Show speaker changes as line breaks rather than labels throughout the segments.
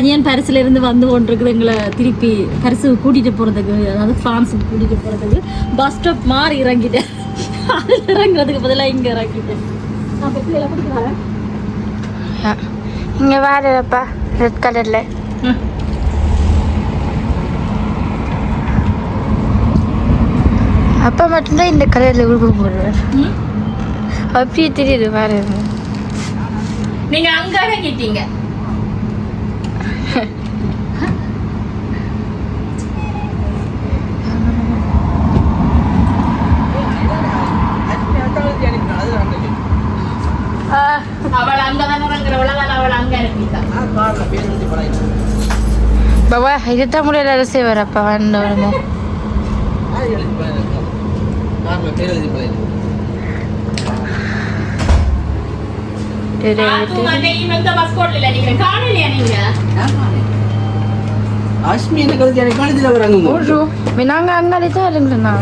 பையன் பரிசுல இருந்து வந்து கொண்டிருக்குது எங்களை திருப்பி பரிசு கூட்டிட்டு போறதுக்கு அதாவது பிரான்ஸுக்கு கூட்டிட்டு போறதுக்கு பஸ் ஸ்டாப் மாறி இறங்கிட்டேன். இறங்குறதுக்கு பதிலாக இங்க இறங்கிட்டேன்.
இங்க வேறப்பா ரெட் கலர்ல அப்பா மட்டும்தான் இந்த கலர்ல உடுப்பு போடுவேன். அப்படியே தெரியுது வேற
நீங்க அங்க இறங்கிட்டீங்க அவள் அங்கதான் இறங்குறவள அவள் அங்க இறங்கிட்டா
பாபா இதுதான் முடியல அரசே வரப்பா வந்தவருமோ
பஸ் கோட்ல நிக்கிறேன் காணலையா நீங்க
அங்காடி தான் இருங்களா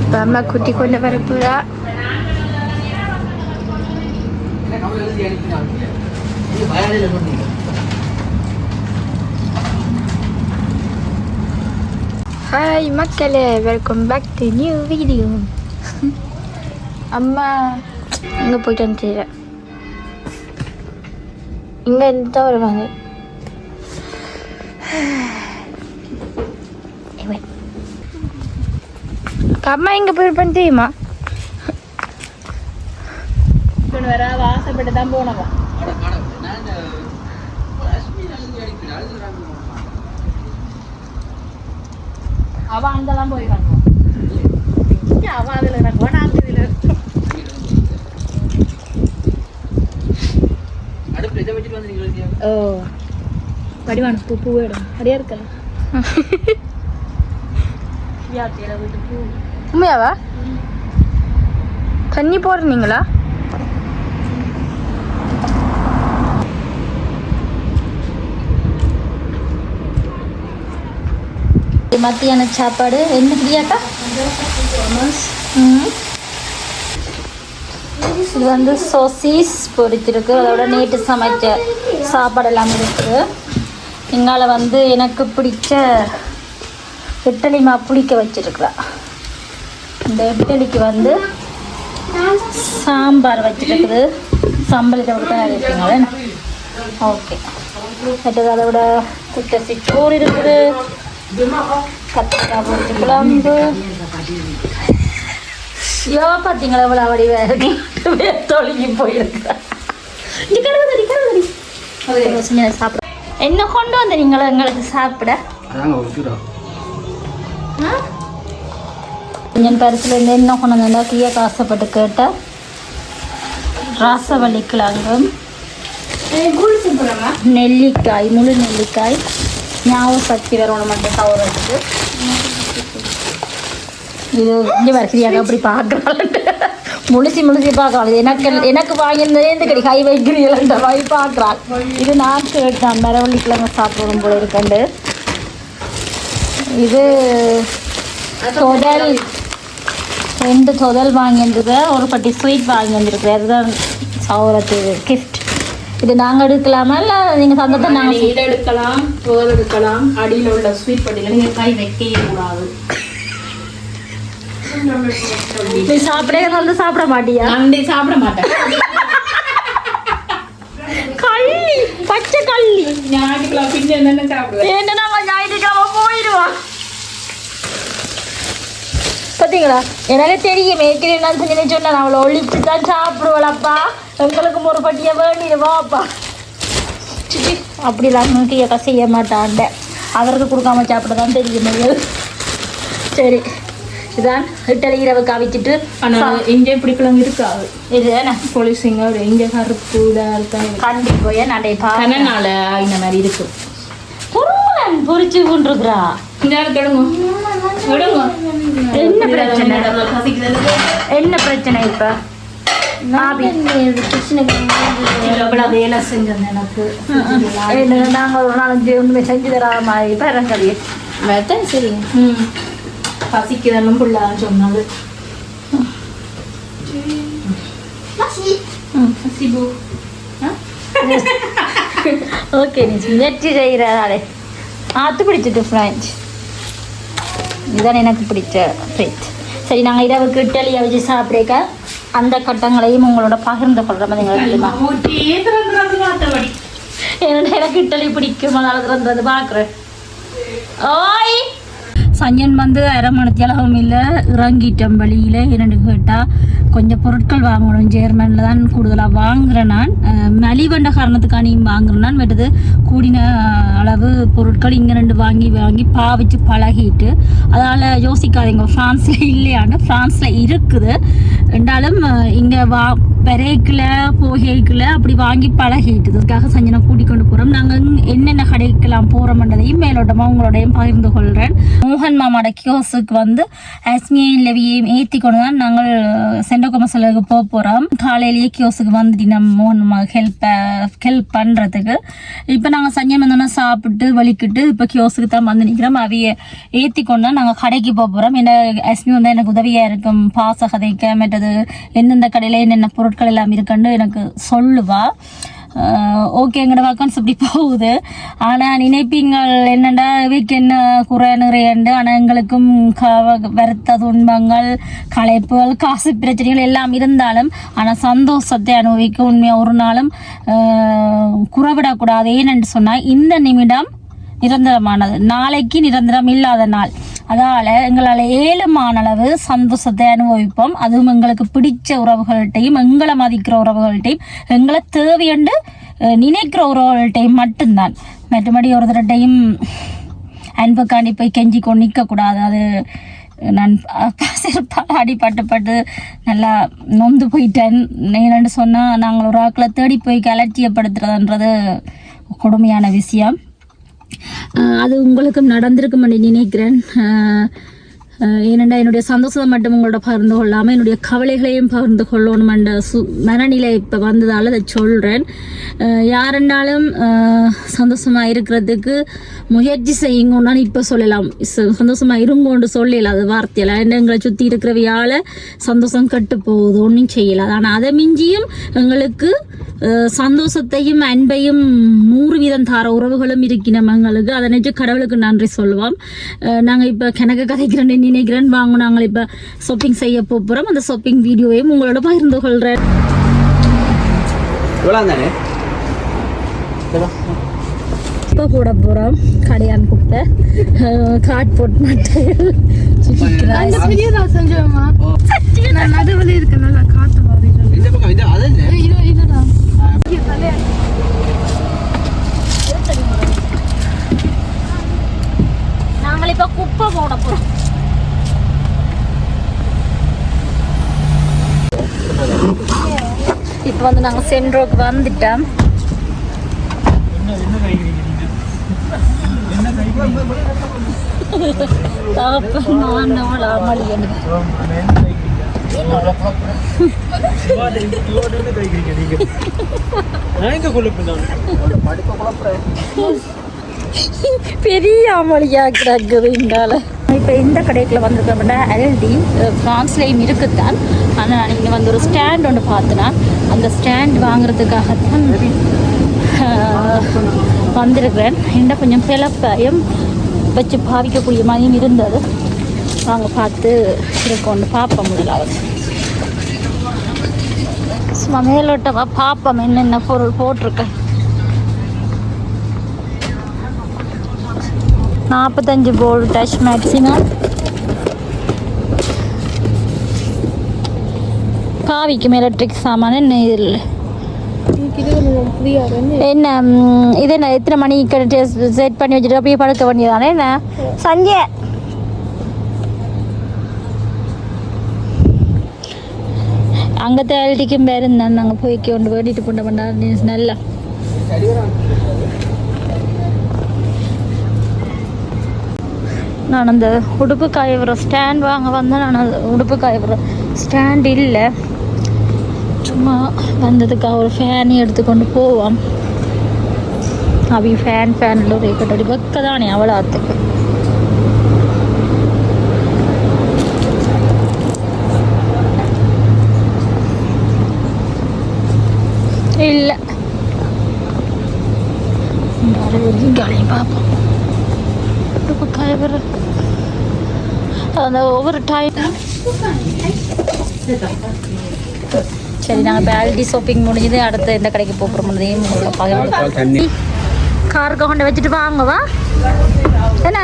இப்ப அம்மா குட்டி கொண்டு வர போறா ஹாய் மக்களே welcome back to new video அம்மா இங்கே போயிட்டு வந்து இங்கே இருந்து தான் வருவாங்க. அம்மா எங்கே போயிருப்பான்னு தெரியுமா?
வர வாசப்பட்டு தான் போனவா அவ அங்கெல்லாம் போய் காணுவான் அவ அதுல இறங்குவா நான் இதுல ஓ வடிவான பூ பூ வேடும் அப்படியே இருக்கல
உண்மையாவா தண்ணி போடுறீங்களா
மத்தியான சாப்பாடு. என்ன பிரியாக்கா? ம். இது வந்து சோசீஸ் பொரிச்சிருக்கு அதோட நேற்று சமைச்ச சாப்பாடு எல்லாம் இருக்குது. இங்கால வந்து எனக்கு பிடிச்ச இட்டலி மா புளிக்க வச்சிருக்கிறா. இந்த இட்டலிக்கு வந்து சாம்பார் வச்சிருக்குது. சாம்பார் தான் இருக்கீங்களே ஓகே. மற்றது அதோட குட்டசி சோறு இருக்குது. கத்திரிக்காய் குழம்பு யோ பார்த்தீங்களா இவ்வளோ அவடி வேறு தொழுகி போயிருக்கா சாப்பிட என்ன கொண்டு வந்தீங்களா எங்களுக்கு சாப்பிட கொஞ்சம் பரிசுலேருந்து என்ன கொண்டு வந்தா கீழே காசப்பட்டு கேட்டேன் ராசவள்ளி கிழங்கும் நெல்லிக்காய் முழு நெல்லிக்காய் ஞாபகம் சக்தி வரணும் மட்டும் சௌரத்துக்கு இது இங்கே வரிசையாக அப்படி பார்க்குறாள் முழுசி முழுசி பார்க்கலாம் எனக்கு எனக்கு வாங்கியிருந்தே கடி கை வைக்கிறீங்கள மாதிரி பார்க்குறாள். இது நான் கேட்டேன். மரவள்ளி சாப்பிடும் போல இருக்கண்டு. இது தொதல் ரெண்டு தொதல் வாங்கி ஒரு பட்டி ஸ்வீட் வாங்கி அதுதான் சௌரத்து கிஃப்ட் இது நாங்கள் எடுக்கலாமா? இல்லை நீங்கள் சந்தத்தை நாங்கள்
இதை எடுக்கலாம் தோல் எடுக்கலாம் அடியில் உள்ள ஸ்வீட் பண்ணில நீங்க கை வைக்கவே கூடாது.
நீ சாப்பிடவே வந்து சாப்பிட மாட்டியா?
நான் சாப்பிட மாட்டேன்.
கள்ளி பச்சை கள்ளி.
ஞாயிற்றுக்கிழமை பின்ன என்னென்ன சாப்பிடுவேன்?
என்ன நம்ம ஞாயிற்றுக்கிழமை போயிடுவோம். பார்த்தீங்களா எனக்கு தெரியும் ஏற்கனவே நான் செஞ்சு சொன்னேன் அவளை ஒழிச்சு தான் சாப்பிடுவளப்பா. எங்களுக்கு ஒரு பட்டியை வேண்டிடுவாப்பா சிச்சி, அப்படிலாம் நோக்கியக்கா செய்ய மாட்டான்ட. அவருக்கு கொடுக்காம சாப்பிட தான் தெரிய முடியாது சரி. இதான் இட்டலி இரவு காவிச்சிட்டு
ஆனா இங்கே இப்படி கிழங்கு இருக்காது
இது என்ன?
போலீஸுங்க ஒரு இங்கே கருப்பு இதாக இருக்கா
கண்டி போய் நடை
கனனால இந்த மாதிரி இருக்கு.
பொருளன் பொறிச்சு கொண்டிருக்கிறா. என்ன பிரச்சனை என்ன பிரச்சனை இப்ப
வேலை செஞ்சது எனக்கு
என்ன, நாங்க ஒரு நாலஞ்சு ஒண்ணுமே செஞ்சு தராத மாதிரி பேரங்கடி
அதான் சரி
ம் பசிக்குதுன்னு பிள்ளைன்னு பசிபு
ஓகே நீ முயற்சி செய்கிறாளே ஆத்து பிடிச்சிட்டு ஃப்ரெஞ்ச் இதுதான் எனக்கு பிடிச்ச பிரிட் சரி நாங்கள் இரவுக்கு இட்டலியை வச்சு சாப்பிடக்க அந்த கட்டங்களையும் உங்களோட பகிர்ந்து கொள்கிறோம் மாதிரி தெரியுமா? எனக்கு இட்டலி பிடிக்கும்? அதனால திறந்தது பார்க்குறேன். ஓய்! சஞ்சன் வந்து அரை மணத்தியளவும் இல்லை இறங்கிட்டேன் வழியில் என்னென்னு கேட்டால் கொஞ்சம் பொருட்கள் வாங்கணும். ஜேர்மனில் தான் கூடுதலாக வாங்குகிறேன் நான். மலிவண்ட காரணத்துக்கானியும் வாங்குறேன் நான். மற்றது கூடின அளவு பொருட்கள் இங்கே ரெண்டு வாங்கி வாங்கி பாவிச்சு பழகிட்டு அதால் யோசிக்காதீங்க. ஃப்ரான்ஸில் இல்லையான்னு ஃப்ரான்ஸில் இருக்குது. ரெண்டாலும் இங்கே வா பெரேக்கில் போகைக்கில் அப்படி வாங்கி பழகிட்டு இதுக்காக சஞ்சனை கூட்டிக் கொண்டு போகிறோம் நாங்கள் என்னென்ன கடைக்கெல்லாம் போகிறோம்ன்றதையும் மேலோட்டமாக உங்களோடையும் பகிர்ந்து கொள்கிறேன் மோகன் மாமாவோட கியோஸுக்கு வந்து அஸ்மியையும் லெவியையும் ஏற்றி கொண்டு தான் நாங்கள் செண்டகோமசலுக்கு போக போகிறோம் காலையிலேயே கியோஸுக்கு வந்துட்டு நம்ம மோகன் மாமா ஹெல்ப் ஹெல்ப் பண்ணுறதுக்கு இப்போ நாங்கள் சஞ்சன் வந்தோன்னா சாப்பிட்டு வலிக்கிட்டு இப்போ கியோஸுக்கு தான் வந்து நிற்கிறோம் அவைய ஏற்றி கொண்டு நாங்கள் கடைக்கு போக போகிறோம் என்ன அஸ்மி வந்து எனக்கு உதவியாக இருக்கும். பாச கதைக்க மற்றது எந்தெந்த கடையில் என்னென்ன பொருட்கள் எல்லாம் இருக்குன்னு எனக்கு சொல்லுவா. ஓகேங்கிற வாக்கன்ஸ் இப்படி போகுது. ஆனால் நினைப்பீங்கள் என்னடா வீக் என்ன குறை நிறையண்டு ஆனால் எங்களுக்கும் க வருத்த துன்பங்கள் களைப்புகள் காசு பிரச்சனைகள் எல்லாம் இருந்தாலும் ஆனால் சந்தோஷத்தை அனுபவிக்க உண்மையாக ஒரு நாளும் குறைவிடக்கூடாது. ஏனென்று சொன்னால் இந்த நிமிடம் நிரந்தரமானது. நாளைக்கு நிரந்தரம் இல்லாத நாள். அதால் எங்களால் ஏழுமான அளவு சந்தோஷத்தை அனுபவிப்போம். அதுவும் எங்களுக்கு பிடிச்ச உறவுகள்கிட்டையும் எங்களை மதிக்கிற உறவுகள்கிட்டையும் எங்களை தேவையண்டு நினைக்கிற உறவுகள்கிட்டையும் மட்டும்தான். மற்றபடி ஒருத்தர்கிட்டையும் அன்புக்காண்டி போய் கெஞ்சி கொண்டு நிற்கக்கூடாது அது நான் சிறப்பாக அடிபட்டுப்பட்டு நல்லா நொந்து போயிட்டேன். நேரண்டு சொன்னால் நாங்கள் ஒரு ஆக்களை தேடி போய் கலர்ச்சியப்படுத்துறதுன்றது கொடுமையான விஷயம். அது உங்களுக்கும் நடந்திருக்கும் நினைக்கிறேன். ஆஹ் என்னுடைய சந்தோஷத்தை மட்டும் உங்களோட பகிர்ந்து கொள்ளாமல் என்னுடைய கவலைகளையும் பகிர்ந்து கொள்ளணும் என்ற சு மனநிலை இப்போ வந்ததால் அதை சொல்கிறேன் யாருன்னாலும் சந்தோஷமாக இருக்கிறதுக்கு முயற்சி செய்யுங்கன்னு இப்போ சொல்லலாம். சந்தோஷமாக சந்தோஷமா இருங்கோன்னு சொல்லல அது வார்த்தையில். ஏன்னா எங்களை சுற்றி இருக்கிறவையால் சந்தோஷம் கட்டு போகுது ஒன்றும் செய்யலாம் ஆனால் அதை மிஞ்சியும் எங்களுக்கு சந்தோஷத்தையும் அன்பையும் நூறு வீதம் தார உறவுகளும் இருக்கின எங்களுக்கு. அதை நினைச்சு கடவுளுக்கு நன்றி சொல்லுவோம் நாங்கள் இப்போ கிணக்க கதைக்கிறேன் நினைக்கிறேன் வாங்க நாங்கள் இப்போ ஷாப்பிங் செய்ய போகிறோம் அந்த ஷாப்பிங் வீடியோவையும் உங்களோட பகிர்ந்து கொள்கிறேன் இப்போ போட போகிறோம் கடையான் குப்பை கார்ட்போர்ட் மட்டைகள்
அந்த பெரியதா செஞ்சோமா நான் நடுவில் இருக்க நல்லா காத்து மாதிரி
இந்த பக்கம் இது அது என்ன
இது இதுதான்
நாங்கள் இப்போ குப்பை போட போகிறோம் இப்போ வந்து நாங்கள் சென்ட்ரோக்கு வந்துட்டோம். பெரிய அமளியா கிடக்குது இங்கால இப்போ இந்த கடைக்குள்ள வந்திருக்கோம்னா எல்டி ஃப்ரான்ஸ்லேயும் இருக்குத்தான் ஆனால் நான் இங்கே வந்து ஒரு ஸ்டாண்ட் ஒன்று பார்த்தேன்னா அந்த ஸ்டாண்ட் வாங்குறதுக்காகத்தான் வந்திருக்கிறேன். என்ன கொஞ்சம் பிளப்பையும் வச்சு பாவிக்கக்கூடிய மாதிரியும் இருந்தது. வாங்க பார்த்து இருக்கோன்னு பார்ப்போம் முதலாவது. சும்மா மேலோட்டமாக பார்ப்போம் என்னென்ன பொருள் போட்டிருக்கேன் நாற்பத்தஞ்சு போல் டச் மேக்ஸிமம் காவிக்கும் எலக்ட்ரிக் சாமான நெல் என்ன இது என்ன எத்தனை மணிக்கு செட் பண்ணி வச்சுட்டு அப்படியே படுக்க வேண்டியதானே என்ன? சஞ்சய். அங்கத்தை அழட்டிக்கும் பேருந்து நாங்கள் போய் கொண்டு வேண்டிட்டு பண்ண பண்ணா நல்லா. நான் அந்த உடுப்பு காயவுற ஸ்டாண்ட் வாங்க வந்தேன் நான் அந்த உடுப்பு காயவுற ஸ்டாண்ட் இல்லை. சும்மா வந்ததுக்காக ஒரு ஃபேன் எடுத்துக்கொண்டு போவோம் அவி ஃபேன் ஃபேனில் ஒரு கட்டடி. வைக்க தானே அவ்வளோ ஆத்துக்கு இல்லை பார்ப்போம். அந்த ஒவ்வொரு டைம் சரி நாங்கள் இப்போ ஆல்டி ஷாப்பிங் முடிஞ்சது. அடுத்து எந்த கடைக்கு போகிறோம்னதையும் காருக்கு கொண்டு வச்சுட்டு வாங்கவா என்ன?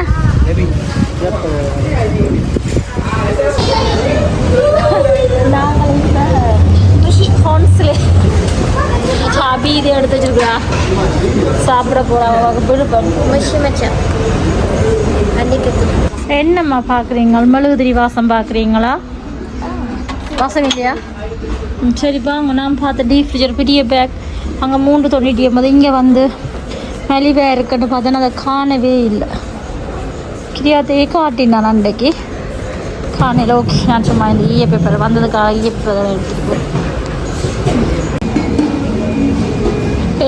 சாபி இது எடுத்து வச்சிருக்கிறா. சாப்பிட போகிறோம் விழுப்பம்
மஷி மச்சான் அன்னைக்கு
என்னம்மா பார்க்குறீங்க மெழுகுதிரி வாசம் பார்க்குறீங்களா வாசம் இல்லையா? சரி வாங்க. நான் பார்த்த டீப் ஃப்ரிட்ஜர் பெரிய பேக் அங்கே மூன்று தொண்ணூற்றி ஒன்பது இங்கே வந்து மெலிவாக இருக்குன்னு பார்த்தா அதை காணவே இல்லை. கிரியாத்தையே காட்டினான் அன்றைக்கு காணையில் ஓகே நான் சும்மா இந்த ஈய பேப்பர் வந்ததுக்காக ஈய பேப்பர் எடுத்துட்டு.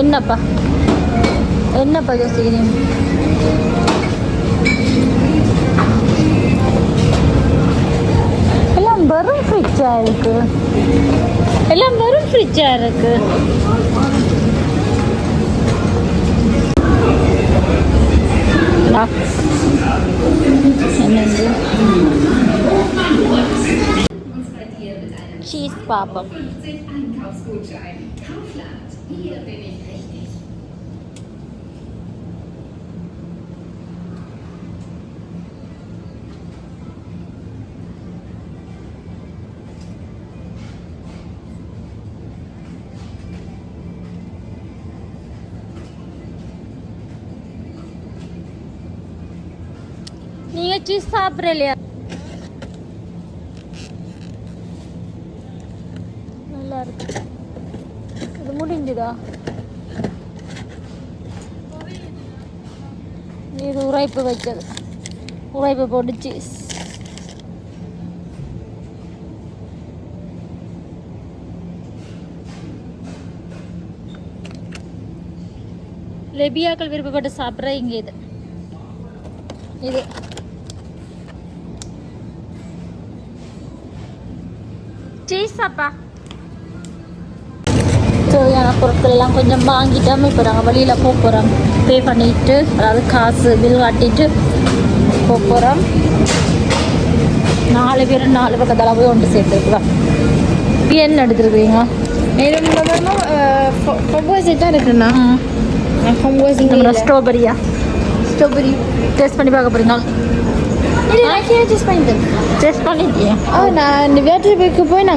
என்னப்பா? என்னப்பா யோசிக்கிறீங்க? எல்லாம் வெறும் ஃப்ரிட்ஜா இருக்கு எல்லாம் வெறும் ஃப்ரிட்ஜா இருக்கு டா. என்னது சீஸ் பாப்பம் நீங்க சீஸ் சாப்பிட்ற இல்லையா நல்லா இருக்கு. இது முடிஞ்சுதா? இது உரைப்பு வைக்கிறது உரைப்பு போட்டுச்சு லெபியாக்கள் விருப்பப்பட்டு சாப்பிட்ற இங்கே இது. இது. சீஸாப்பா தேவையான பொருட்கள் எல்லாம் கொஞ்சம் வாங்கிட்டோம் இப்போ நாங்கள் வெளியில் போக போகிறோம் பே பண்ணிட்டு அதாவது காசு பில் காட்டிட்டு போக போகிறோம் நாலு பேர் நாலு பக்கத்தில் போய் ஒன்று சேர்த்துருக்குறோம். என்ன
தான் இருக்குண்ணா
ஸ்ட்ராபெரியா
ஸ்ட்ராபெரி
டேஸ்ட் பண்ணி பார்க்க போறீங்க
இல்லை நான் கீழே டேஸ்ட் பண்ணிட்டேன்
டேஸ்ட் பண்ணிட்டியா
ஆ நான் இந்த வேட்டரிக்கு போய்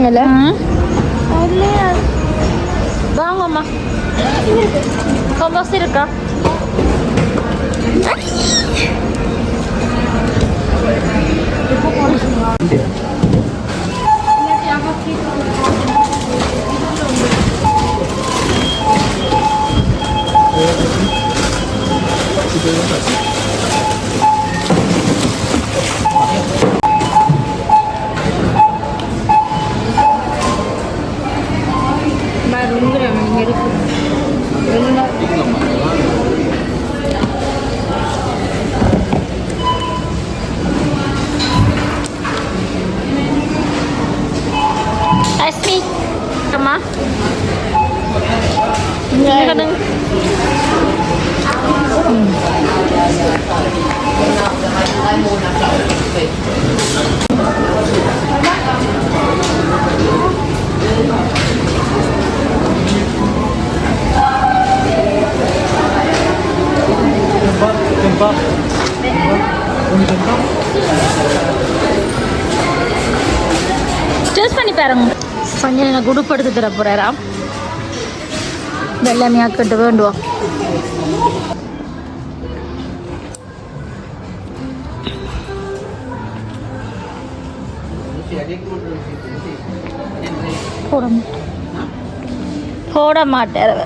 டேஸ்ட் பண்ணி பாருங்க. கொஞ்சம் எனக்கு உடுப்படுத்து தர போகிறாராம் வெள்ளமையா கட்டு வேண்டுவோம் போட மாட்டேன் போட மாட்டேன் அவ.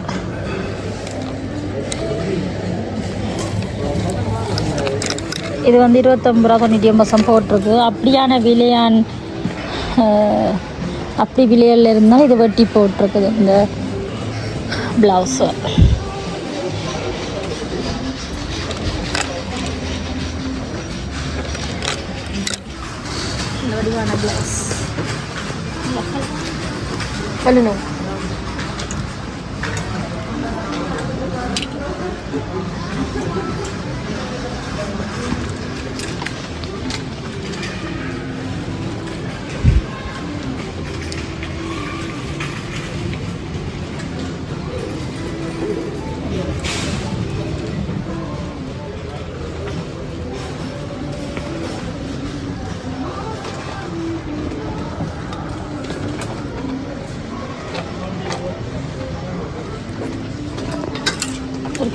இது வந்து இருபத்தொம்பது ரூபா தொண்ணூற்றி ஒம்பது சம் போட்டிருக்கு. அப்படியான விலையான் அப்படி விலையில் இருந்தால் இது வெட்டி போட்டிருக்குது இந்த ப்ளவுஸு இந்த வடிவான ப்ளவுஸ்
பண்ணணும்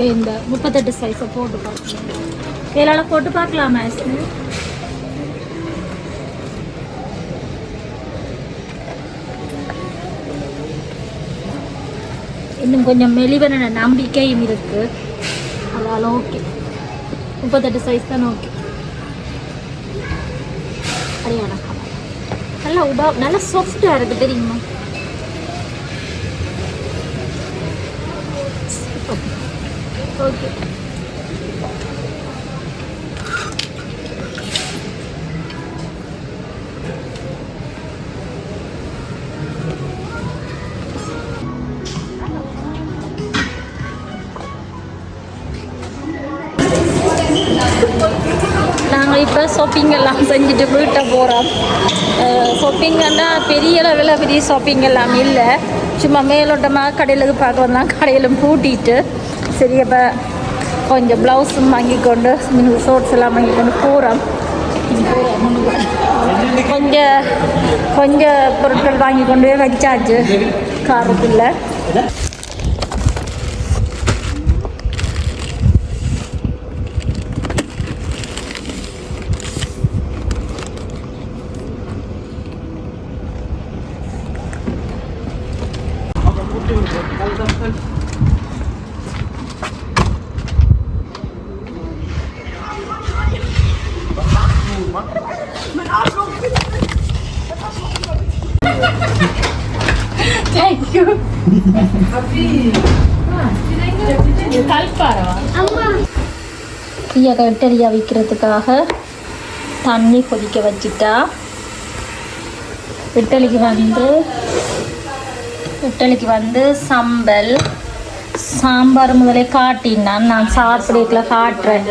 இப்போ இந்த முப்பத்தெட்டு சைஸை போட்டு பார்க்கலாம். கையிலால் போட்டு பார்க்கலாம் ஐஸ்னு இன்னும் கொஞ்சம் மெலிவன நம்பிக்கையும் இருக்குது அதனால் ஓகே முப்பத்தெட்டு சைஸ் தான் ஓகே அடையாள நல்லா உடா நல்லா சாஃப்டாக இருக்குது தெரியுமா? ஓகே நாங்கள் இப்போ ஷாப்பிங் எல்லாம் செஞ்சுட்டு வீட்டை போகிறோம் ஷாப்பிங்கன்னா பெரிய அளவில் பெரிய ஷாப்பிங் எல்லாம் இல்லை. சும்மா மேலோட்டமாக கடையில் பார்க்க வந்தால் கடையிலும் பூட்டிட்டு சரி அப்போ கொஞ்சம் ப்ளவுஸும் வாங்கி கொண்டு ஷோர்ட்ஸ் எல்லாம் வாங்கி கொண்டு போகிறோம் கொஞ்சம் கொஞ்சம் பொருட்கள் வாங்கி கொண்டு போய் வச்சாச்சு காருக்குள்ள பிரியா கட்டரியா விற்கிறதுக்காக தண்ணி கொதிக்க வச்சுட்டா. இட்டலிக்கு வந்து இட்டலிக்கு வந்து சம்பல். சாம்பார் முதலே காட்டினான். நான் சாப்பிடல காட்டுறேன்.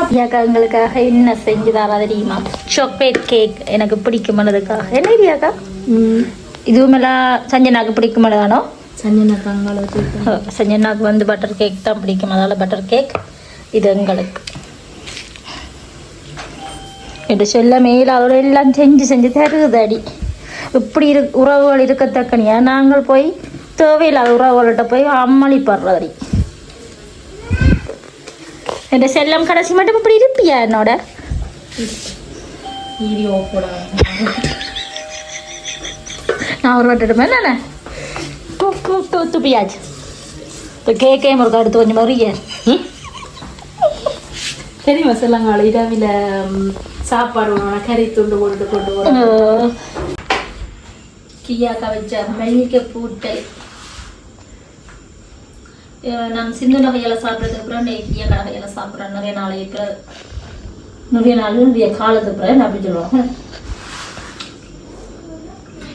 பிரியாக்கா எங்களுக்காக என்ன செஞ்சு தரா தெரியுமா சாக்லேட் கேக் எனக்கு பிடிக்குமானதுக்காக என்ன பிரியாக்கா இதுவுமெல்லாம் சஞ்சனாக்கு பிடிக்குமானதானோ சஞ்சனாக்கு வந்து பட்டர் கேக் தான் பிடிக்கும். அதனால் பட்டர் கேக் இது எங்களுக்கு. இது சொல்ல மேல அதோட எல்லாம் செஞ்சு செஞ்சு தருகுது அடி இப்படி இரு உறவுகள் இருக்கத்தக்கனியா நாங்கள் போய் தேவையில்லாத உறவுகள்கிட்ட போய் அம்மளிப்படுறதடி. என் செல்லம் கடைசி மட்டும் இப்படி இருப்பியா என்னோட? நான் ஒரு வட்டுமே நானே துப்பியாச்சு. இப்போ கேக்கே முருக்கா எடுத்து கொஞ்சம் மறிய
தெரியுமா சொல்லுங்க இரவில் சாப்பாடு கறி துண்டு கொண்டு கொண்டு வரும்
கியாக்கா வச்ச மல்லிகை பூட்டை. அஹ் நான் சிந்து நகையில் சாப்பிட்றதுக்கு அப்புறம் நான் கியா கடையில் சாப்பிட்றேன். நிறைய நாளைக்கு பிறகு நிறைய நாள் நிறைய காலத்துக்கு பிறகு நான் அப்படி சொல்லுவாங்க.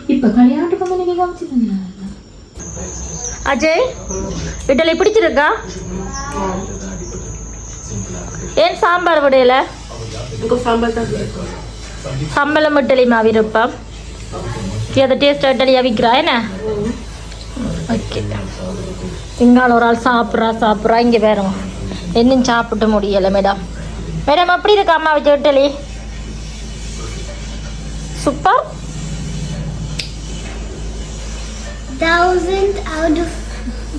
இப்ப கல்யாணத்துக்கு வந்து நீங்க காமிச்சிருங்க.
அஜய் இட்டலி பிடிச்சிருக்கா? ஏன் சாம்பார் விடையில? சம்பளம் இட்டலிமா விருப்பம். அதை டேஸ்ட் இட்டலியா விற்கிறா என்ன? ஓகே இங்கால ஒரு ஆள் சாப்பிட்றா சாப்பிட்றா. இங்கே வேறும் இன்னும் சாப்பிட்டு முடியலை மேடம். மேடம் எப்படி இருக்கா அம்மா வச்ச இட்டலி சூப்பர்
of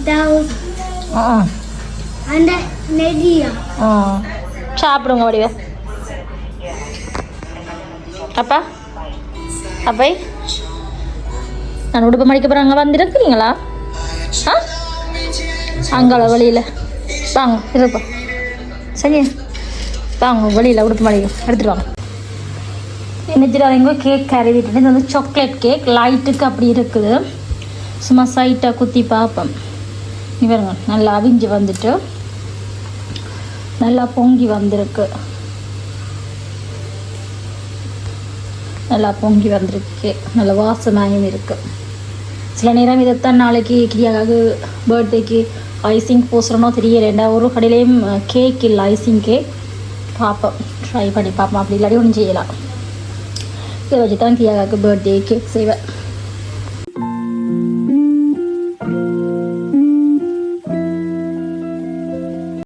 thousand.
ம்
and media.
ம் சாப்பிடுங்க வடிவ. அப்பா. அப்பை. நான் உடுப்பு மடிக்க போகிறேன் அங்கே வந்துருக்குறீங்களா? ஆ? அங்கால வழியில். வாங்க இருப்பா. சரி. வாங்க வழியில் உடுப்பு மடிக்க எடுத்துட்டு வாங்க. நினைச்சிடாதீங்க கேக் கருவிட்டு இது வந்து சாக்லேட் கேக் லைட்டுக்கு அப்படி இருக்குது. சும்மா சைட்டாக குத்தி பார்ப்போம். இவருங்க நல்லா அவிஞ்சு வந்துட்டு நல்லா பொங்கி வந்திருக்கு. நல்லா பொங்கி வந்திருக்கு. நல்ல வாசனையும் இருக்குது சில நேரம் இதைத்தான் நாளைக்கு கிரியாவுக்கு பர்த்டேக்கு ஐசிங் போசுறனோ தெரியலேண்டா ஒரு கடையிலையும் கேக் இல்லை ஐசிங் கேக் பார்ப்போம் ட்ரை பண்ணி பார்ப்போம் அப்படி இல்லாட்டி ஒன்றும் செய்யலாம். இதை வச்சு தான் கிரியாவுக்கு பர்த்டே கேக் செய்வேன்.